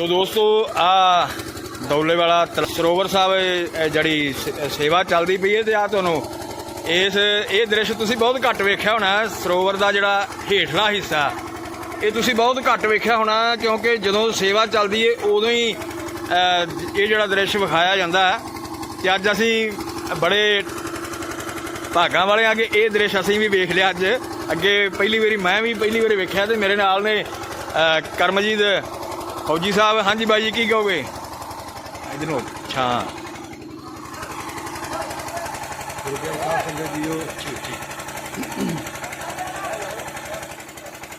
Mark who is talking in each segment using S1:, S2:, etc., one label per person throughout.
S1: ਸੋ ਦੋਸਤੋ, ਆ ਦੌਲੇ ਵਾਲਾ ਤਲ- ਸਰੋਵਰ ਸਾਹਿਬ ਜਿਹੜੀ ਸ- ਸੇਵਾ ਚੱਲਦੀ ਪਈ ਹੈ ਤੇ ਆ ਤੁਹਾਨੂੰ ਇਸ, ਇਹ ਦ੍ਰਿਸ਼ ਤੁਸੀਂ ਬਹੁਤ ਘੱਟ ਵੇਖਿਆ ਹੋਣਾ, ਸਰੋਵਰ ਦਾ ਜਿਹੜਾ ਹੇਠਲਾ ਹਿੱਸਾ। ਇਹ ਤੁਸੀਂ ਬਹੁਤ ਘੱਟ ਵੇਖਿਆ ਹੋਣਾ, ਕਿਉਂਕਿ ਜਦੋਂ ਸੇਵਾ ਚੱਲਦੀ ਹੈ ਉਦੋਂ ਹੀ ਇਹ ਜਿਹੜਾ ਦ੍ਰਿਸ਼ ਵਿਖਾਇਆ ਜਾਂਦਾ ਹੈ। ਤੇ ਅੱਜ ਅਸੀਂ ਬੜੇ ਭਾਗਾਂ ਵਾਲੇ ਆ ਕਿ ਇਹ ਦ੍ਰਿਸ਼ ਅਸੀਂ ਵੀ ਵੇਖ ਲਿਆ ਅੱਜ। ਅੱਗੇ ਪਹਿਲੀ ਵਾਰੀ ਮੈਂ ਵੀ ਪਹਿਲੀ ਵਾਰੀ ਵੇਖਿਆ ਤੇ ਮੇਰੇ ਨਾਲ ਨੇ ਕਰਮਜੀਤ ਫੌਜੀ ਸਾਹਿਬ ਹਾਂਜੀ ਬਾਈ ਜੀ ਕੀ ਕਹੋਗੇ? ਇਧਰ। ਨੂੰ ਅੱਛਾ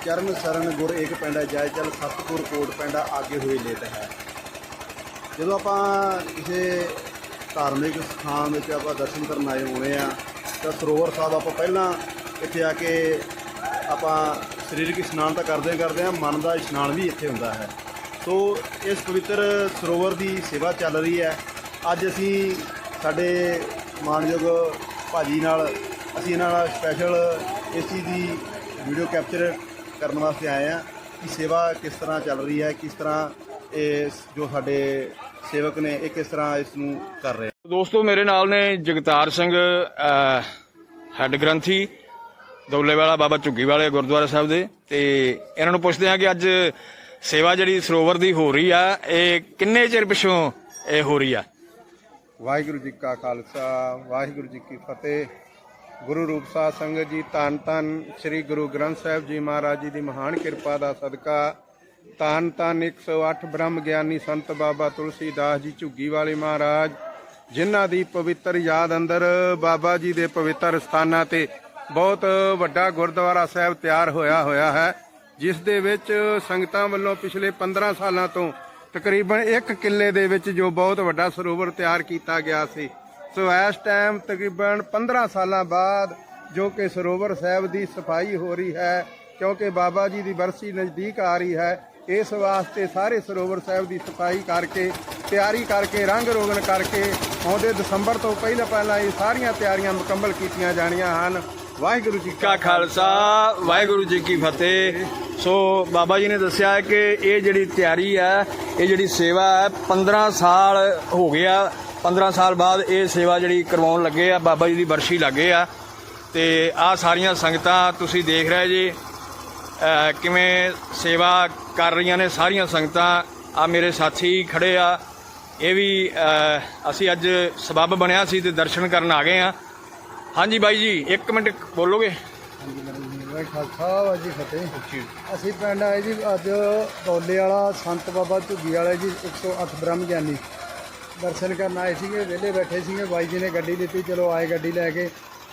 S2: ਚਰਨ ਸਰਨ ਗੁਰ ਏਕ ਪੈਂਡਾ ਜੈ ਚਲ ਸਤਿਗੁਰ ਕੋਟ ਪੈਂਡਾ ਆਗੇ ਹੋਏ ਲੇਤ ਹੈ। ਜਦੋਂ ਆਪਾਂ ਕਿਸੇ ਧਾਰਮਿਕ ਸਥਾਨ ਵਿੱਚ ਆਪਾਂ ਦਰਸ਼ਨ ਕਰਨ ਆਏ ਹੋਣੇ ਆ ਤਾਂ ਸਰੋਵਰ ਸਾਹਿਬ ਆਪਾਂ ਪਹਿਲਾਂ ਇੱਥੇ ਆ ਕੇ ਆਪਾਂ ਸਰੀਰਕ ਇਸ਼ਨਾਨ ਤਾਂ ਕਰਦੇ ਕਰਦੇ ਆ ਮਨ ਦਾ ਇਸ਼ਨਾਨ ਵੀ ਇੱਥੇ ਹੁੰਦਾ ਹੈ। ਸੋ ਇਸ ਪਵਿੱਤਰ ਸਰੋਵਰ ਦੀ ਸੇਵਾ ਚੱਲ ਰਹੀ ਹੈ। ਅੱਜ ਅਸੀਂ ਸਾਡੇ ਮਾਨਯੋਗ ਭਾਜੀ ਨਾਲ ਅਸੀਂ ਇਹਨਾਂ ਨਾਲ ਸਪੈਸ਼ਲ ਇਸ ਚੀਜ਼ ਦੀ ਵੀਡੀਓ ਕੈਪਚਰ ਕਰਨ ਵਾਸਤੇ ਆਏ ਆ ਕਿ ਸੇਵਾ ਕਿਸ ਤਰ੍ਹਾਂ ਚੱਲ ਰਹੀ ਹੈ, ਕਿਸ ਤਰ੍ਹਾਂ ਇਹ ਜੋ ਸਾਡੇ ਸੇਵਕ ਨੇ ਇਹ ਕਿਸ ਤਰ੍ਹਾਂ ਇਸ ਨੂੰ ਕਰ ਰਹੇ
S1: ਦੋਸਤੋ, ਮੇਰੇ ਨਾਲ ਨੇ ਜਗਤਾਰ ਸਿੰਘ ਹੈੱਡ ਗ੍ਰੰਥੀ ਦੌਲੇ ਵਾਲਾ ਬਾਬਾ ਝੁੱਗੀ ਵਾਲੇ ਗੁਰਦੁਆਰਾ ਸਾਹਿਬ ਦੇ। ਤੇ ਇਹਨਾਂ ਨੂੰ ਪੁੱਛਦੇ ਆ ਕਿ ਅੱਜ ਸੇਵਾ ਜਿਹੜੀ ਸਰੋਵਰ ਦੀ ਹੋ ਰਹੀ ਆ, ਇਹ ਕਿੰਨੇ ਚਿਰ ਪਿਛੋਂ ਇਹ ਹੋ ਰਹੀ ਆ?
S3: ਵਾਹਿਗੁਰੂ ਜੀ ਕਾ ਖਾਲਸਾ, ਵਾਹਿਗੁਰੂ ਜੀ ਕੀ ਫਤਿਹ। ਗੁਰੂ ਰੂਪ ਸਾਧ ਸੰਗਤ ਜੀ, ਧੰਨ ਧੰਨ ਸ੍ਰੀ ਗੁਰੂ ਗ੍ਰੰਥ ਸਾਹਿਬ ਜੀ ਮਹਾਰਾਜ ਜੀ ਦੀ ਮਹਾਨ ਕਿਰਪਾ ਦਾ ਸਦਕਾ। ਧੰਨ ਧੰਨ 108 ਬ੍ਰਹਮ ਗਿਆਨੀ ਸੰਤ ਬਾਬਾ ਤੁਲਸੀਦਾਸ ਜੀ ਝੁੱਗੀ ਵਾਲੇ ਮਹਾਰਾਜ, ਜਿਨ੍ਹਾਂ ਦੀ ਪਵਿੱਤਰ ਯਾਦ ਅੰਦਰ ਬਾਬਾ ਜੀ ਦੇ ਪਵਿੱਤਰ ਸਥਾਨਾਂ ਤੇ ਬਹੁਤ ਵੱਡਾ ਗੁਰਦੁਆਰਾ ਸਾਹਿਬ ਤਿਆਰ ਹੋਇਆ ਹੋਇਆ ਹੈ। ਜਿਸ ਦੇ ਵਿੱਚ ਸੰਗਤਾਂ ਵੱਲੋਂ ਪਿਛਲੇ 15 ਸਾਲਾਂ ਤੋਂ ਤਕਰੀਬਨ 1 ਕਿੱਲੇ ਦੇ ਵਿੱਚ ਜੋ ਬਹੁਤ ਵੱਡਾ ਸਰੋਵਰ ਤਿਆਰ ਕੀਤਾ ਗਿਆ ਸੀ। ਸੋ ਇਸ ਟਾਈਮ ਤਕਰੀਬਨ 15 ਸਾਲਾਂ ਬਾਅਦ ਜੋ ਕਿ ਸਰੋਵਰ ਸਾਹਿਬ ਦੀ ਸਫ਼ਾਈ ਹੋ ਰਹੀ ਹੈ, ਕਿਉਂਕਿ ਬਾਬਾ ਜੀ ਦੀ ਬਰਸੀ ਨਜ਼ਦੀਕ ਆ ਰਹੀ ਹੈ, ਇਸ ਵਾਸਤੇ ਸਾਰੇ ਸਰੋਵਰ ਸਾਹਿਬ ਦੀ ਸਫ਼ਾਈ ਕਰਕੇ, ਤਿਆਰੀ ਕਰਕੇ, ਰੰਗ ਰੋਗਨ ਕਰਕੇ ਆਉਂਦੇ ਦਸੰਬਰ ਤੋਂ ਪਹਿਲਾਂ ਪਹਿਲਾਂ ਇਹ ਸਾਰੀਆਂ ਤਿਆਰੀਆਂ ਮੁਕੰਮਲ ਕੀਤੀਆਂ ਜਾਣੀਆਂ ਹਨ। ਵਾਹਿਗੁਰੂ ਜੀ
S1: ਕਾ ਖਾਲਸਾ, ਵਾਹਿਗੁਰੂ ਜੀ ਕੀ ਫਤਿਹ। ਸੋ ਬਾਬਾ ਜੀ ਨੇ ਦੱਸਿਆ ਕਿ ਇਹ ਜਿਹੜੀ ਤਿਆਰੀ ਹੈ, ਇਹ ਜਿਹੜੀ ਸੇਵਾ ਹੈ 15 ਸਾਲ ਹੋ ਗਿਆ 15 ਸਾਲ ਬਾਅਦ ਇਹ ਸੇਵਾ ਜਿਹੜੀ ਕਰਵਾਉਣ ਲੱਗੇ ਆ, ਬਾਬਾ ਜੀ ਦੀ ਬਰਸ਼ੀ ਲੱਗੇ ਆ। ਤੇ ਆ ਸਾਰੀਆਂ ਸੰਗਤਾਂ ਤੁਸੀਂ ਦੇਖ ਰਹੇ ਜੀ ਕਿਵੇਂ ਸੇਵਾ ਕਰ ਰਹੀਆਂ ਨੇ ਸਾਰੀਆਂ ਸੰਗਤਾਂ। ਆ ਮੇਰੇ ਸਾਥੀ ਖੜੇ ਆ। ਇਹ ਵੀ ਅਸੀਂ ਅੱਜ ਸਬੱਬ ਬਣਿਆ ਸੀ ਤੇ ਦਰਸ਼ਨ ਕਰਨ ਆ ਗਏ ਆ। ਹਾਂਜੀ ਬਾਈ ਜੀ, ਇੱਕ ਮਿੰਟ ਬੋਲੋਗੇ?
S2: ਵਾਹਿ ਖਾਲਸਾ ਵਾਹਿ ਜੀ ਫਤਿਹ। ਅਸੀਂ ਪਿੰਡ ਆਏ ਜੀ ਅੱਜ ਦੌਲੇ ਵਾਲਾ ਸੰਤ ਬਾਬਾ ਝੁੱਗੀ ਵਾਲੇ ਜੀ 108 ਬ੍ਰਹਮ ਗਿਆਨੀ ਦਰਸ਼ਨ ਕਰਨ ਆਏ ਸੀਗੇ ਵਿਹਲੇ ਬੈਠੇ ਸੀਗੇ। ਬਾਈ ਜੀ ਨੇ ਗੱਡੀ ਦਿੱਤੀ ਚਲੋ ਆਏ ਗੱਡੀ ਲੈ ਕੇ।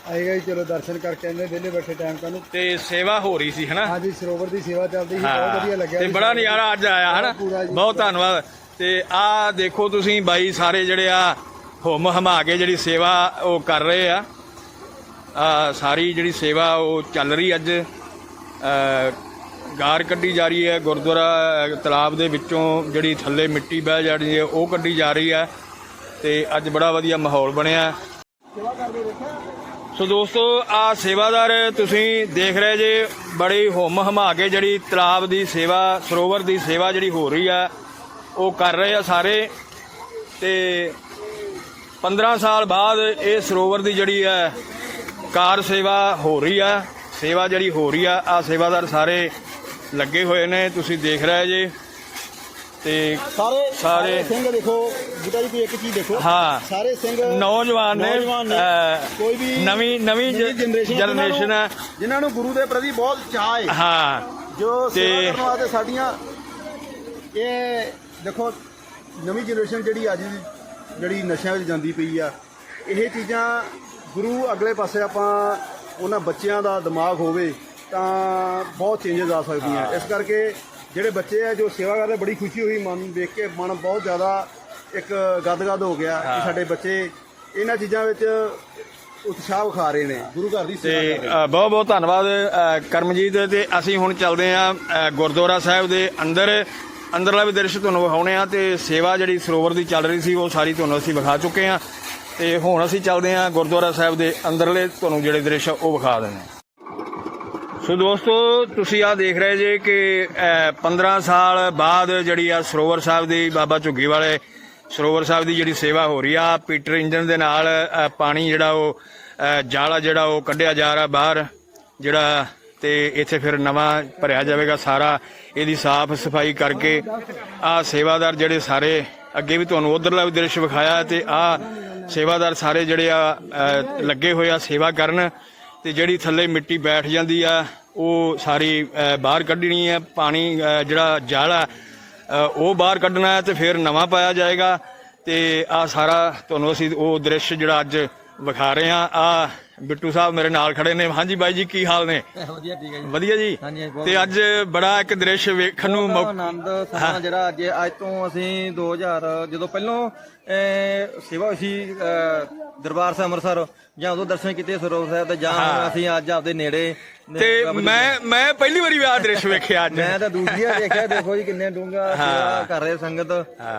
S2: ਆਏ ਗਏ ਚਲੋ ਦਰਸ਼ਨ ਕਰਕੇ ਆਂਦੇ ਵਿਹਲੇ ਬੈਠੇ ਟਾਈਮ ਕਾਨੂੰ
S1: ਤੇ ਸੇਵਾ ਹੋ ਰਹੀ ਸੀ ਹਨਾ?
S2: ਹਾਂਜੀ ਸਰੋਵਰ ਦੀ ਸੇਵਾ ਚੱਲਦੀ ਸੀ ਬਹੁਤ ਵਧੀਆ ਲੱਗਿਆ
S1: ਤੇ
S2: ਜੀ।
S1: ਬੜਾ ਨਜ਼ਾਰਾ ਅੱਜ ਆਇਆ ਹਨਾ?
S2: ਪੂਰਾ ਜੀ।
S1: ਬਹੁਤ ਧੰਨਵਾਦ। ਤੇ ਆ ਦੇਖੋ ਤੁਸੀਂ ਬਾਈ ਸਾਰੇ ਜਿਹੜੇ ਆ ਹੁਮ ਹਮਾ ਕੇ ਜਿਹੜੀ ਸੇਵਾ ਉਹ ਕਰ ਰਹੇ ਆ। ਸਾਰੀ ਜਿਹੜੀ ਸੇਵਾ ਉਹ ਚੱਲ ਰਹੀ ਅੱਜ। ਗਾਰ ਕੱਢੀ ਜਾ ਰਹੀ ਹੈ, ਗੁਰਦੁਆਰਾ ਤਲਾਬ ਦੇ ਵਿੱਚੋਂ ਜਿਹੜੀ ਥੱਲੇ ਮਿੱਟੀ ਬਹਿ ਜਾਣੀ ਹੈ, ਉਹ ਕੱਢੀ ਜਾ ਰਹੀ ਹੈ ਤੇ ਅੱਜ ਬੜਾ ਵਧੀਆ ਮਾਹੌਲ ਬਣਿਆ। ਸੋ ਦੋਸਤੋ, ਆ ਸੇਵਾਦਾਰ ਤੁਸੀਂ ਦੇਖ ਰਹੇ ਜੇ, ਬੜੀ ਹੁਮ ਹਮਾ ਕੇ ਜਿਹੜੀ ਤਲਾਬ ਦੀ ਸੇਵਾ, ਸਰੋਵਰ ਦੀ ਸੇਵਾ ਜਿਹੜੀ ਹੋ ਰਹੀ ਆ ਉਹ ਕਰ ਰਹੇ ਆ ਸਾਰੇ। ਤੇ 15 ਸਾਲ ਬਾਅਦ ਇਹ ਸਰੋਵਰ ਦੀ ਜਿਹੜੀ ਹੈ ਕਾਰ ਸੇਵਾ ਹੋ ਰਹੀ ਆ ਸੇਵਾ ਜਿਹੜੀ ਹੋ ਰਹੀ ਆ ਆ ਸੇਵਾਦਾਰ ਸਾਰੇ ਲੱਗੇ ਹੋਏ ਨੇ ਤੁਸੀਂ ਦੇਖ ਰਹੇ ਜੇ। ਤੇ
S2: ਸਾਰੇ
S1: ਸਾਰੇ-
S2: ਸਿੰਘ ਦੇਖੋ ਬੁੱਢਾ ਜੀ ਇੱਕ ਚੀਜ਼ ਦੇਖੋ।
S1: ਹਾਂ।
S2: ਸਾਰੇ ਸਿੰਘ
S1: ਨੌਜਵਾਨ ਨੇ
S2: ਨੌਜਵਾਨ ਨੇ।
S1: ਅਹ,
S2: ਕੋਈ ਵੀ
S1: ਨਵੀਂ ਨਵੀਂ
S2: ਜਨਰੇਸ਼ਨ
S1: ਜਨਰੇਸ਼ਨ ਹੈ
S2: ਜਿਨ੍ਹਾਂ ਨੂੰ ਗੁਰੂ ਦੇ ਪ੍ਰਤੀ ਬਹੁਤ ਚਾਅ ਹੈ
S1: ਹਾਂ।
S2: ਜੋ
S1: ਤੇ-
S2: ਸੇਵਾ ਕਰਨ ਵਾਸਤੇ ਸਾਡੀਆਂ ਇਹ ਦੇਖੋ ਨਵੀਂ ਜਨਰੇਸ਼ਨ ਜਿਹੜੀ ਅੱਜ ਦੀ ਜਿਹੜੀ ਨਸ਼ਿਆਂ ਵਿੱਚ ਜਾਂਦੀ ਪਈ ਆ ਇਹ ਚੀਜ਼ਾਂ ਗੁਰੂ ਅਗਲੇ ਪਾਸੇ ਆਪਾਂ ਉਹਨਾਂ ਬੱਚਿਆਂ ਦਾ ਦਿਮਾਗ ਹੋਵੇ ਤਾਂ ਬਹੁਤ ਚੇਂਜਸ ਆ ਸਕਦੀਆਂ। ਇਸ ਕਰਕੇ ਜਿਹੜੇ ਬੱਚੇ ਆ ਜੋ ਸੇਵਾ ਕਰਦੇ ਬੜੀ ਖੁਸ਼ੀ ਹੋਈ ਮਨ ਦੇਖ ਕੇ। ਮਨ ਬਹੁਤ ਜ਼ਿਆਦਾ ਇੱਕ ਗਦਗਦ ਹੋ ਗਿਆ ਕਿ ਸਾਡੇ ਬੱਚੇ ਇਹਨਾਂ ਚੀਜ਼ਾਂ ਵਿੱਚ ਉਤਸ਼ਾਹ ਵਿਖਾ ਰਹੇ ਨੇ। ਗੁਰੂ ਘਰ ਦੀ
S1: ਤੇ
S2: ਸੇਵਾ ਕਰ ਰਹੇ ਨੇ।
S1: ਬਹੁਤ ਬਹੁਤ ਧੰਨਵਾਦ ਕਰਮਜੀਤ ਤੇ ਅਸੀਂ ਹੁਣ ਚੱਲਦੇ ਆ ਗੁਰਦੁਆਰਾ ਸਾਹਿਬ ਦੇ ਅੰਦਰ। ਅੰਦਰਲਾ ਵੀ ਦ੍ਰਿਸ਼ ਤੁਹਾਨੂੰ ਵਿਖਾਉਣੇ ਆ ਤੇ ਸੇਵਾ ਜਿਹੜੀ ਸਰੋਵਰ ਦੀ ਚੱਲ ਰਹੀ ਸੀ ਉਹ ਸਾਰੀ ਤੁਹਾਨੂੰ ਅਸੀਂ ਵਿਖਾ ਚੁੱਕੇ ਆ ਤੇ ਹੁਣ ਅਸੀਂ ਚੱਲਦੇ ਹਾਂ ਗੁਰਦੁਆਰਾ ਸਾਹਿਬ ਦੇ ਅੰਦਰਲੇ ਤੁਹਾਨੂੰ ਜਿਹੜੇ ਦ੍ਰਿਸ਼ ਆ ਉਹ ਵਿਖਾ ਦਿੰਦੇ ਸੋ ਦੋਸਤੋ ਤੁਸੀਂ ਆ ਦੇਖ ਰਹੇ ਜੇ ਕਿ ਅਹ, 15 ਸਾਲ ਬਾਅਦ ਜਿਹੜੀ ਆ ਸਰੋਵਰ ਸਾਹਿਬ ਦੀ ਬਾਬਾ ਝੁੱਗੀ ਵਾਲੇ ਸਰੋਵਰ ਸਾਹਿਬ ਦੀ ਜਿਹੜੀ ਸੇਵਾ ਹੋ ਰਹੀ ਆ ਪੀਟਰ ਇੰਜਨ ਦੇ ਨਾਲ ਪਾਣੀ ਜਿਹੜਾ ਉਹ ਅਹ, ਜਾਲਾ ਜਿਹੜਾ ਉਹ ਕੱਢਿਆ ਜਾ ਰਿਹਾ ਬਾਹਰ ਜਿਹੜਾ ਤੇ ਇੱਥੇ ਫਿਰ ਨਵਾਂ ਭਰਿਆ ਜਾਵੇਗਾ ਸਾਰਾ ਇਹਦੀ ਸਾਫ਼ ਸਫ਼ਾਈ ਕਰਕੇ ਆ ਸੇਵਾਦਾਰ ਜਿਹੜੇ ਸਾਰੇ ਅੱਗੇ ਵੀ ਤੁਹਾਨੂੰ ਉਧਰਲਾ ਵੀ ਦ੍ਰਿਸ਼ ਵਿਖਾਇਆ ਤੇ ਆ ਸੇਵਾਦਾਰ ਸਾਰੇ ਜਿਹੜੇ ਆ ਅਹ, ਲੱਗੇ ਹੋਏ ਆ ਸੇਵਾ ਕਰਨ ਤੇ ਜਿਹੜੀ ਥੱਲੇ ਮਿੱਟੀ ਬੈਠ ਜਾਂਦੀ ਆ ਉਹ ਸਾਰੀ ਅਹ, ਬਾਹਰ ਕੱਢਣੀ ਹੈ ਪਾਣੀ ਅਹ, ਜਿਹੜਾ ਜਲ ਆ ਅਹ, ਉਹ ਬਾਹਰ ਕੱਢਣਾ ਹੈ ਤੇ ਫਿਰ ਨਵਾਂ ਪਾਇਆ ਜਾਏਗਾ ਤੇ ਆ ਸਾਰਾ ਤੁਹਾਨੂੰ ਅਸੀਂ ਉਹ ਦ੍ਰਿਸ਼ ਜਿਹੜਾ ਅੱਜ ਵਿਖਾ ਰਹੇ ਆ ਆ ਬਿੱਟੂ ਸਾਹਿਬ ਮੇਰੇ ਨਾਲ ਖੜੇ ਨੇ। ਹਾਂਜੀ ਬਾਈ ਜੀ ਕੀ ਹਾਲ ਨੇ?
S4: ਵਧੀਆ ਠੀਕ ਹੈ ਜੀ।
S1: ਵਧੀਆ ਜੀ।
S4: ਹਾਂਜੀ, ਬਹੁਤ
S1: ਤੇ ਅੱਜ ਬੜਾ ਇੱਕ ਦ੍ਰਿਸ਼ ਵੇਖਣ ਨੂੰ
S4: ਆਨੰਦ ਸਮਾਂ ਜਿਹੜਾ ਅੱਜ ਅੱਜ ਤੋਂ ਅਸੀਂ 2000 ਜਦੋਂ ਪਹਿਲੋਂ ਸੇਵਾ ਸੀ ਦਰਬਾਰ ਸਾਹਿਬ ਅੰਮ੍ਰਿਤਸਰ ਜਾਂ ਉਦੋਂ ਦਰਸ਼ਨ ਕੀਤੇ ਸਰੋਵਰ ਸਾਹਿਬ ਤੇ ਜਾਂ ਅਸੀਂ ਅੱਜ ਆਪਦੇ ਨੇੜੇ
S1: ਤੇ ਮੈਂ ਮੈਂ ਪਹਿਲੀ ਵਾਰੀ ਆ ਦ੍ਰਿਸ਼ ਵੇਖਿਆ ਅੱਜ।
S4: ਮੈਂ ਤਾਂ ਦੂਜੀ ਵਾਰ ਦੇਖਿਆ ਦੇਖੋ ਜੀ ਕਿੰਨੇ ਡੂੰਗਾ ਸੇਵਾ ਕਰ ਰਹੇ ਸੰਗਤ।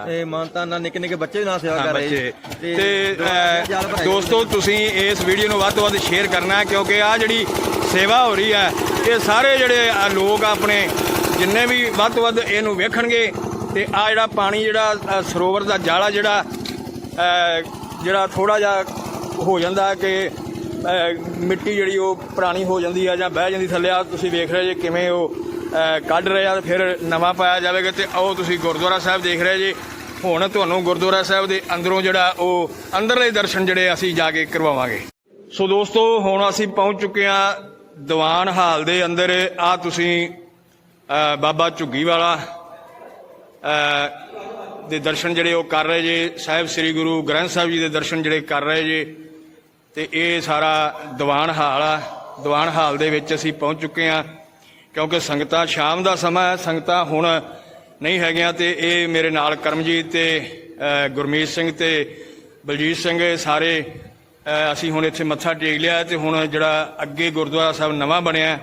S4: ਤੇ ਮਾਨਤਾ ਨਾਲ ਨਿੱਕੇ ਨਿੱਕੇ ਬੱਚੇ ਨਾਲ ਸੇਵਾ ਕਰ ਰਹੇ।
S1: ਤੇ ਦੋਸਤੋ ਤੁਸੀਂ ਇਸ ਵੀਡੀਓ ਨੂੰ ਵੱਧ ਤੋਂ ਵੱਧ ਸ਼ੇਅਰ ਕਰਨਾ ਕਿਉਂਕਿ ਆ ਜਿਹੜੀ ਸੇਵਾ ਹੋ ਰਹੀ ਹੈ ਇਹ ਸਾਰੇ ਜਿਹੜੇ ਲੋਕ ਆਪਣੇ ਜਿੰਨੇ ਵੀ ਵੱਧ ਤੋਂ ਵੱਧ ਇਹਨੂੰ ਵੇਖਣਗੇ ਤੇ ਆ ਜਿਹੜਾ ਪਾਣੀ ਜਿਹੜਾ ਸਰੋਵਰ ਦਾ ਜਾਲਾ ਜਿਹੜਾ ਜਿਹੜਾ ਥੋੜਾ ਜਿਹਾ ਹੋ ਜਾਂਦਾ ਕਿ ਮਿੱਟੀ ਜਿਹੜੀ ਉਹ ਪੁਰਾਣੀ ਹੋ ਜਾਂਦੀ ਆ ਜਾਂ ਬਹਿ ਜਾਂਦੀ ਥੱਲੇ ਆ, ਤੁਸੀਂ ਵੇਖ ਰਹੇ ਜੇ ਕਿਵੇਂ ਉਹ ਕੱਢ ਰਹੇ ਆ ਫਿਰ ਨਵਾਂ ਪਾਇਆ ਜਾਵੇਗਾ ਤੇ ਉਹ ਤੁਸੀਂ ਗੁਰਦੁਆਰਾ ਸਾਹਿਬ ਦੇਖ ਰਹੇ ਜੇ। ਹੁਣ ਤੁਹਾਨੂੰ ਗੁਰਦੁਆਰਾ ਸਾਹਿਬ ਦੇ ਅੰਦਰੋਂ ਜਿਹੜਾ ਉਹ ਅੰਦਰਲੇ ਦਰਸ਼ਨ ਜਿਹੜੇ ਅਸੀਂ ਜਾ ਕੇ ਕਰਵਾਵਾਂਗੇ। ਸੋ ਦੋਸਤੋ, ਹੁਣ ਅਸੀਂ ਪਹੁੰਚ ਚੁੱਕੇ ਆ ਦੀਵਾਨ ਹਾਲ ਦੇ ਅੰਦਰ। ਆ ਤੁਸੀਂ ਬਾਬਾ ਝੁੱਗੀ ਵਾਲਾ ਦੇ ਦਰਸ਼ਨ ਜਿਹੜੇ ਉਹ ਕਰ ਰਹੇ ਜੇ। ਸਾਹਿਬ ਸ੍ਰੀ ਗੁਰੂ ਗ੍ਰੰਥ ਸਾਹਿਬ ਜੀ ਦੇ ਦਰਸ਼ਨ ਜਿਹੜੇ ਕਰ ਰਹੇ ਜੇ। ਤੇ ਇਹ ਸਾਰਾ ਦੀਵਾਨ ਹਾਲ ਆ। ਦੀਵਾਨ ਹਾਲ ਦੇ ਵਿੱਚ ਅਸੀਂ ਪਹੁੰਚ ਚੁੱਕੇ ਆ ਕਿਉਂਕਿ ਸੰਗਤਾਂ ਸ਼ਾਮ ਦਾ ਸਮਾਂ ਹੈ, ਸੰਗਤਾਂ ਹੁਣ ਨਹੀਂ ਹੈਗੀਆਂ ਤੇ ਇਹ ਮੇਰੇ ਨਾਲ ਕਰਮਜੀਤ ਤੇ ਗੁਰਮੀਤ ਸਿੰਘ ਤੇ ਬਲਜੀਤ ਸਿੰਘ ਸਾਰੇ ਅਸੀਂ ਹੁਣ ਇੱਥੇ ਮੱਥਾ ਟੇਕ ਲਿਆ ਤੇ ਹੁਣ ਜਿਹੜਾ ਅੱਗੇ ਗੁਰਦੁਆਰਾ ਸਾਹਿਬ ਨਵਾਂ ਬਣਿਆ